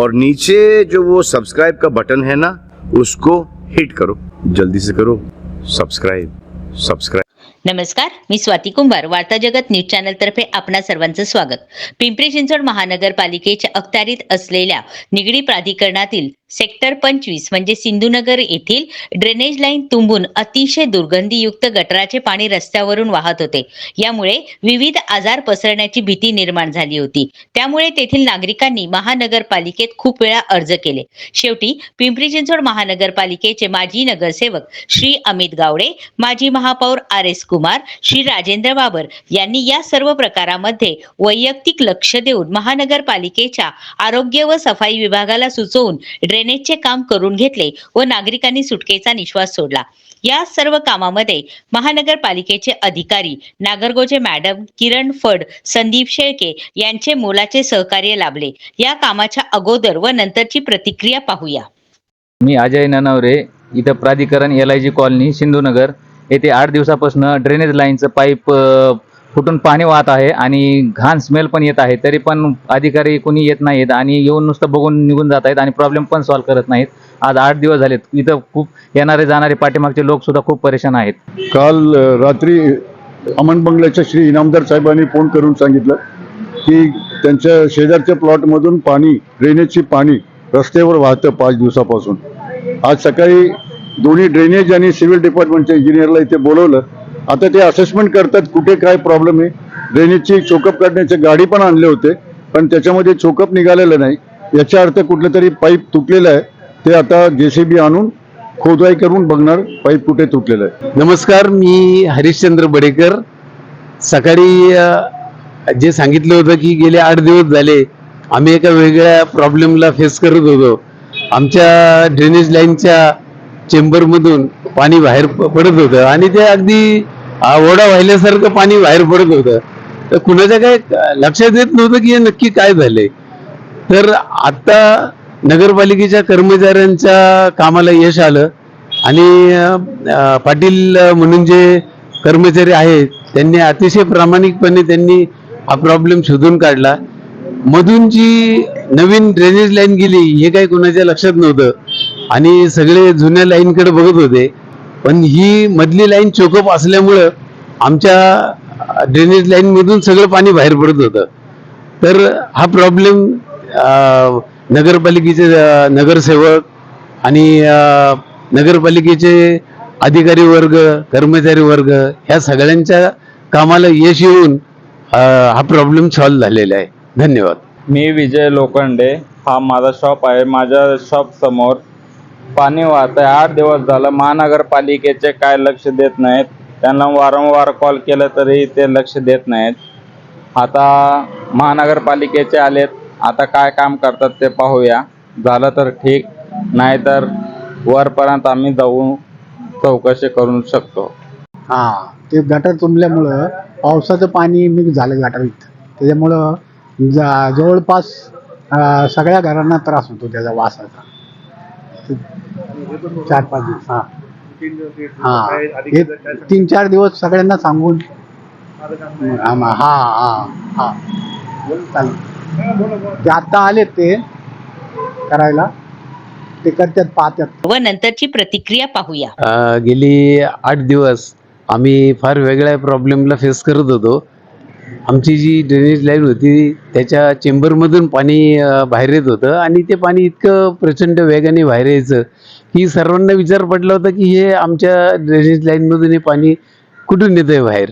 और नीचे जो वो सब्सक्राइब का बटन है ना उसको हिट करो। जल्दी से करो। सब्सक्राइब सब्सक्राइब नमस्कार मी स्वाती कुंभार वार्ता जगत न्यूज चॅनल तर्फे आपणा सर्वांचं स्वागत. पिंपरी चिंचवड महानगरपालिकेच्या अखत्यारीत असलेल्या निगडी प्राधिकरणातील सेक्टर पंचवीस म्हणजे सिंधुनगर येथील ड्रेनेज लाईन तुंबून अतिशय दुर्गंधीयुक्त गटराचे पाणी रस्त्यावरून वाहत होते. यामुळे विविध आजार पसरण्याची भीती निर्माण झाली होती. त्यामुळे तेथील नागरिकांनी महानगरपालिकेत खूप वेळा अर्ज केले. शेवटी पिंपरी चिंचवड महानगरपालिकेचे माजी नगरसेवक श्री अमित गावडे माजी महापौर आर एस कुमार श्री राजेंद्र बाबर यांनी या सर्व प्रकारामध्ये वैयक्तिक लक्ष देऊन महानगरपालिकेच्या आरोग्य व सफाई विभागाला सुचवून ड्रेनेजचे काम करून घेतले व नागरिकांनी सुटकेचा निश्वास सोडला. या सर्व कामामध्ये महानगरपालिकेचे अधिकारी नागरगोजे मॅडम किरण फड संदीप शेळके यांचे मोलाचे सहकार्य लाभले. या कामाच्या अगोदर व नंतरची प्रतिक्रिया पाहूया. मी अजय ननवरे इथं प्राधिकरण L I G colony Sindhunagar. येथे आठ दिवसापासून ड्रेनेज लाईनचं पाईप फुटून पाणी वाहत आहे आणि घाण स्मेल पण येत आहे. तरी पण अधिकारी कोणी येत नाहीत आणि येऊन नुसतं बघून निघून जात आहेत आणि प्रॉब्लेम पण सॉल्व्ह करत नाहीत. आज आठ दिवस झालेत. इथं खूप येणारे जाणारे पाठीमागचे लोक सुद्धा खूप परेशान आहेत. काल रात्री अमन बंगल्याच्या श्री इनामदार साहेबांनी फोन करून सांगितलं की त्यांच्या शेजारच्या प्लॉटमधून पाणी ड्रेनेजची पाणी रस्त्यावर वाहतं पाच दिवसापासून. आज सकाळी दोन्ही ड्रेनेज आणि सिव्हिल डिपार्टमेंटच्या इंजिनियरला इथे बोलवलं. आता ते असेसमेंट करतात कुठे काय प्रॉब्लेम आहे. ड्रेनेजची चोकअप काढण्याचे गाडी पण आणले होते पण त्याच्यामध्ये चोकअप निघालेलं नाही. याचा अर्थ कुठलं तरी पाईप तुटलेलं आहे. ते आता जेसीबी आणून खोदवाई करून बघणार पाईप कुठे तुटलेलं आहे. नमस्कार मी हरिश्चंद्र बडेकर. सकाळी जे सांगितलं होतं की गेले आठ दिवस झाले आम्ही एका वेगळ्या प्रॉब्लेमला फेस करत होतो. आमच्या ड्रेनेज लाईनच्या चेंबरमधून पाणी बाहेर पडत होतं. आणि ते अगदी हा ओढा वाहिल्यासारखं पाणी बाहेर पडत होतं. तर कुणाच्या काय लक्षात येत नव्हतं की हे नक्की काय झालंय. तर आता नगरपालिकेच्या कर्मचाऱ्यांच्या कामाला यश आलं आणि पाटील म्हणून जे कर्मचारी आहेत त्यांनी अतिशय प्रामाणिकपणे त्यांनी हा प्रॉब्लेम शोधून काढला. मधून जी नवीन ड्रेनेज लाईन गेली हे काही कोणाच्या लक्षात नव्हतं. आणि सगळे जुन्या लाईनकडे बघत होते. पण ही मधली लाईन चोकअप असल्यामुळं आमच्या ड्रेनेज लाईनमधून सगळं पाणी बाहेर पडत होतं. तर हा प्रॉब्लेम नगरपालिकेचे नगरसेवक आणि नगरपालिकेचे अधिकारी वर्ग कर्मचारी वर्ग ह्या सगळ्यांच्या कामाला यश येऊन हा प्रॉब्लेम सॉल्व्ह झालेला आहे. धन्यवाद. मी विजय लोखंडे. हा माझा शॉप आहे. माझ्या शॉप समोर पाणी वाहत आहे आठ दिवस झालं महानगरपालिकेचे काय लक्ष देत नाहीत. त्यांना वारंवार कॉल केलं तरी ते लक्ष देत नाहीत. आता महानगरपालिकेचे आलेत. आता काय काम करतात ते पाहूया. झालं तर ठीक. नाहीतर वरपर्यंत आम्ही जाऊन चौकशी करू शकतो. हा ते गटर तुंबल्यामुळं पावसाचं पाणी मिक्स झालं गटारीत. त्याच्यामुळं जा जवळपास अं, सगळ्या घरांना त्रास होतो त्याचा वासाचा. चार पाच दिवस हा. हा हे तीन चार दिवस सगळ्यांना सांगून हा हा हा चालेल. ते आत्ता आलेत ते करायला ते करतात पाहतात. व नंतरची प्रतिक्रिया पाहूया. अ, गेली आठ दिवस आम्ही फार वेगळ्या प्रॉब्लेमला फेस करत होतो. आमची जी ड्रेनेज लाईन होती त्याच्या चेंबरमधून पाणी बाहेर येत होतं आणि ते पाणी इतकं प्रचंड वेगाने बाहेर यायचं की सर्वांना विचार पडला होता की हे आमच्या ड्रेनेज लाईनमधून हे पाणी कुठून येतं आहे बाहेर.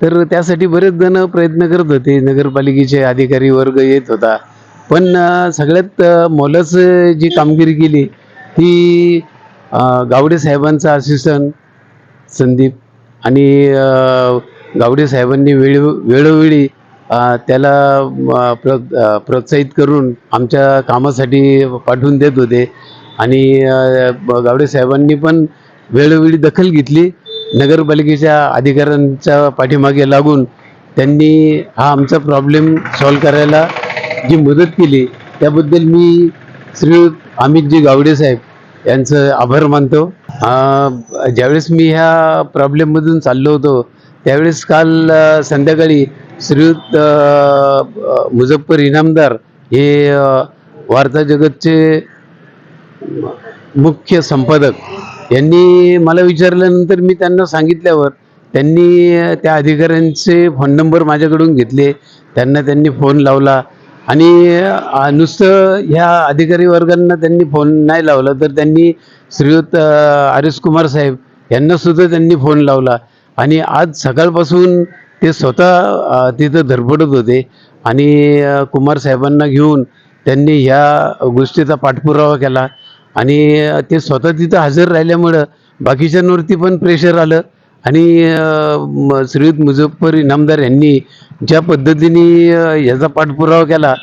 तर त्यासाठी बरेच जण प्रयत्न करत होते. नगरपालिकेचे अधिकारी वर्ग येत होता. पण सगळ्यात मोलाचं जी कामगिरी केली ती गावडे साहेबांचा असिस्टंट संदीप आणि गावडे साहेबांनी वेळ वेळोवेळी त्याला प्र प्रोत्साहित करून आमच्या कामासाठी पाठवून देत होते. आणि गावडे साहेबांनी पण वेळोवेळी दखल घेतली. नगरपालिकेच्या अधिकाऱ्यांच्या पाठीमागे लागून त्यांनी हा आमचा प्रॉब्लेम सॉल्व करायला जी मदत केली त्याबद्दल मी श्री अमितजी गावडे साहेब यांचं आभार मानतो. ज्यावेळेस मी ह्या प्रॉब्लेममधून चाललो होतो त्यावेळेस काल संध्याकाळी श्रीयुत मुझफ्फर इनामदार हे वार्ता जगतचे मुख्य संपादक यांनी मला विचारल्यानंतर मी त्यांना सांगितल्यावर त्यांनी त्या अधिकाऱ्यांचे फोन नंबर माझ्याकडून घेतले. त्यांना त्यांनी फोन लावला. आणि नुसतं ह्या अधिकारी वर्गांना त्यांनी फोन नाही लावला तर त्यांनी श्रीयुत अ, कुमार साहेब यांना सुद्धा त्यांनी फोन लावला. आणि आज सकाळपासून ते स्वतः तिथं धडपडत होते. आणि कुमार साहेबांना घेऊन त्यांनी ह्या गोष्टीचा पाठपुरावा केला. आणि ते स्वतः तिथं हजर राहिल्यामुळं बाकीच्यांवरती पण प्रेशर आलं. आणि अ, श्रीयुत मुझफ्फर इनामदार यांनी ज्या पद्धतीने याचा ह्याचा पाठपुरावा केला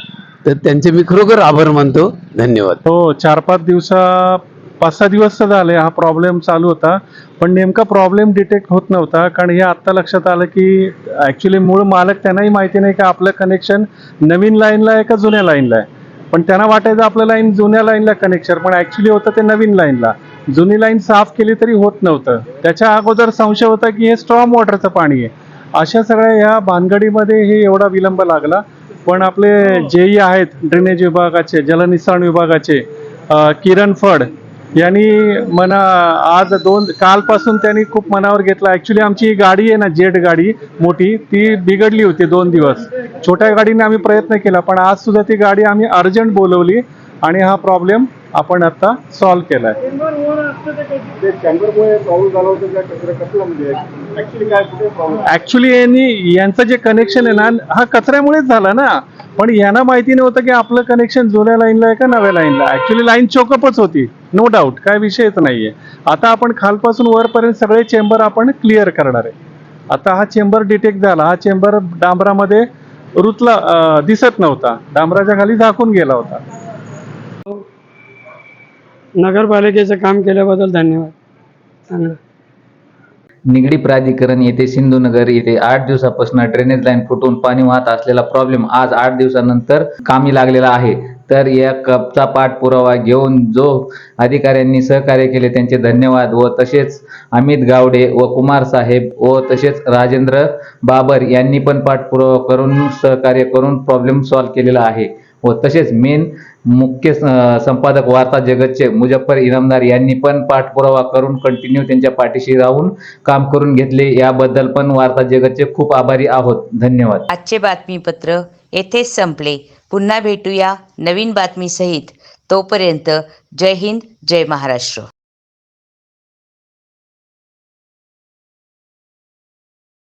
तर त्यांचे मी खरोखर आभार मानतो. धन्यवाद. हो चार पाच दिवसा पाच सहा दिवस तर झाले हा प्रॉब्लेम चालू होता. पण नेमका प्रॉब्लेम डिटेक्ट होत नव्हता कारण हे आत्ता लक्षात आलं की ॲक्च्युली मूळ मालक त्यांनाही माहिती नाही का आपलं कनेक्शन नवीन लाईनला आहे का जुन्या लाईनला आहे. पण त्यांना वाटायचं आपलं लाईन जुन्या लाईनला कनेक्शन पण ॲक्च्युली होतं ते नवीन लाईनला जुनी लाईन साफ केली तरी होत नव्हतं. त्याच्या अगोदर संशय होता की हे स्ट्रॉम वॉटरचं पाणी आहे. अशा सगळ्या ह्या भानगडीमध्ये हे एवढा विलंब लागला. पण आपले जेई आहेत ड्रेनेज विभागाचे जलनिसाण विभागाचे किरण फड यांनी मना आज दोन कालपासून त्यांनी खूप मनावर घेतला. ॲक्च्युली आमची गाडी आहे ना जेट गाडी मोठी ती बिघडली होती दोन दिवस. छोट्या गाडीने आम्ही प्रयत्न केला पण आज सुद्धा ती गाडी आम्ही अर्जंट बोलवली आणि हा प्रॉब्लेम आपण आता सॉल्व्ह केला आहे ऍक्च्युली यांनी यांचं जे कनेक्शन आहे ना हा कचऱ्यामुळेच झाला ना. पण यांना माहिती नव्हतं की आपलं कनेक्शन जुन्या लाईनला आहे का नव्या लाईनला ऍक्च्युली लाईन चोकअपच होती. नो डाऊट काय विषयच नाहीये. आता आपण खालपासून वरपर्यंत सगळे चेंबर आपण क्लिअर करणार आहे. आता हा चेंबर डिटेक्ट झाला. हा चेंबर डांबरामध्ये रुतला दिसत नव्हता. डांबराच्या खाली झाकून गेला होता. नगरपालिकेचं काम केल्याबद्दल धन्यवाद. चांगलं निगडी प्राधिकरण येथे सिंधुनगर येथे आठ दिवसापासून ड्रेनेज लाईन फुटून पाणी वाहत असलेला प्रॉब्लेम आज आठ दिवसानंतर कामी लागलेला आहे. तर या कपचा पाठपुरावा घेऊन जो अधिकाऱ्यांनी सहकार्य केले त्यांचे धन्यवाद व तसेच अमित गावडे व कुमार साहेब व तसेच राजेंद्र बाबर यांनी पण पाठपुरावा करून सहकार्य करून प्रॉब्लेम सॉल्व्ह केलेला आहे व तसेच मेन मुख्य संपादक वार्ता जगतचे मुजफ्फर इनामदार यांनी पण पाठपुरावा करून कंटिन्यू त्यांच्या पाठीशी राहून काम करून घेतले. याबद्दल पण वार्ता जगतचे खूप आभारी आहोत. धन्यवाद. आजचे बातमीपत्र येथेच संपले. पुन्हा भेटूया नवीन बातमीसहित. तोपर्यंत जय हिंद जय महाराष्ट्र.